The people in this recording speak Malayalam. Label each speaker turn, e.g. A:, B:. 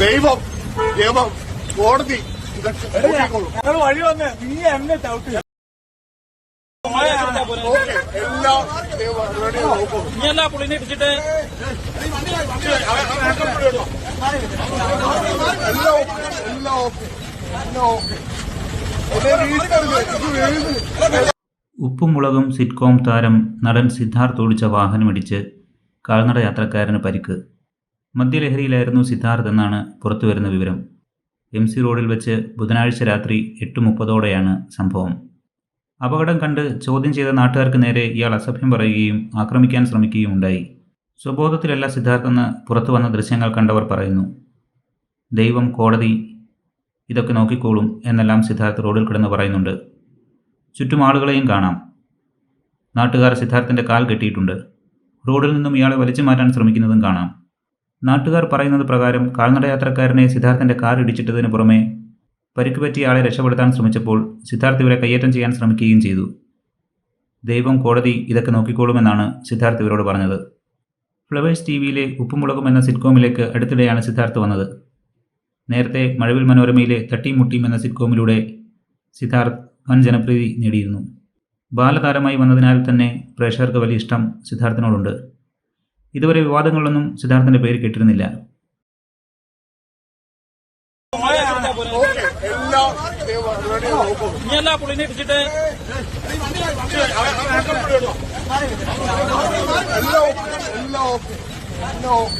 A: ദൈവം നിയമം കോടതി.
B: ഞങ്ങൾ വഴി വന്ന് നീ എന്നെ ചവിട്ടി
A: ദൈവം
C: നീ എല്ലാ പുള്ളിനെ ഇടിച്ചിട്ട്?
A: എല്ലാം ഓക്കേ, എല്ലാം ഓക്കേ എല്ലാം ഓക്കേ. എന്നെ വീഴ്ത്തരുത് ഇത് വീഴുന്നു
D: ഉപ്പും മുളകും സിറ്റ്കോം താരം നടൻ സിദ്ധാർത്ഥ് ഓടിച്ച വാഹനമിടിച്ച് കാൽനട യാത്രക്കാരന് പരിക്ക്. മദ്യലഹരിയിലായിരുന്നു സിദ്ധാർത്ഥ് എന്നാണ് പുറത്തുവരുന്ന വിവരം. എം സി റോഡിൽ വെച്ച് ബുധനാഴ്ച രാത്രി എട്ട് മുപ്പതോടെയാണ് സംഭവം. അപകടം കണ്ട് ചോദ്യം ചെയ്ത നാട്ടുകാർക്ക് നേരെ ഇയാൾ അസഭ്യം പറയുകയും ആക്രമിക്കാൻ ശ്രമിക്കുകയും ഉണ്ടായി. സ്വബോധത്തിലല്ല സിദ്ധാർത്ഥെന്ന് പുറത്തു വന്ന ദൃശ്യങ്ങൾ കണ്ടവർ പറയുന്നു. ദൈവം കോടതി ഇതൊക്കെ നോക്കിക്കോളും എന്നെല്ലാം സിദ്ധാർത്ഥ് റോഡിൽ കിടന്ന് പറയുന്നുണ്ട്. ചുറ്റും ആളുകളെയും കാണാം. നാട്ടുകാർ സിദ്ധാർത്ഥിന്റെ കാൽ കെട്ടിയിട്ടുണ്ട്. റോഡിൽ നിന്നും ഇയാളെ വലിച്ചു മാറ്റാൻ ശ്രമിക്കുന്നതും കാണാം. നാട്ടുകാർ പറയുന്നത് പ്രകാരം കാൽനടയാത്രക്കാരനെ സിദ്ധാർത്ഥിന്റെ കാർ ഇടിച്ചിട്ടതിന് പുറമെ പരിക്ക് ആളെ രക്ഷപ്പെടുത്താൻ ശ്രമിച്ചപ്പോൾ സിദ്ധാർത്ഥ് ഇവരെ കയ്യേറ്റം ചെയ്യാൻ ശ്രമിക്കുകയും ചെയ്തു. ദൈവം കോടതി ഇതൊക്കെ നോക്കിക്കോളുമെന്നാണ് സിദ്ധാർത്ഥ് ഇവരോട് പറഞ്ഞത്. ഫ്ലവേഴ്സ് ടി വിയിലെ ഉപ്പുമുളകും എന്ന സിറ്റ്കോമിലേക്ക് അടുത്തിടെയാണ് സിദ്ധാർത്ഥ് വന്നത്. നേരത്തെ മഴവിൽ മനോരമയിലെ തട്ടിയും മുട്ടിയും എന്ന സിറ്റ്കോമിലൂടെ സിദ്ധാർത്ഥ് വൻ ജനപ്രീതി നേടിയിരുന്നു. ബാലതാരമായി വന്നതിനാൽ തന്നെ പ്രേക്ഷകർക്ക് വലിയ ഇഷ്ടം സിദ്ധാർത്ഥിനോടുണ്ട്. ഇതുവരെ വിവാദങ്ങളൊന്നും സിദ്ധാർത്ഥന്റെ പേര് കേട്ടിരുന്നില്ല.
A: എല്ലാ
C: പുള്ളിനെ ഇടിച്ചിട്ട്
A: എല്ലാം ഓക്കേ, എല്ലാം ഓക്കേ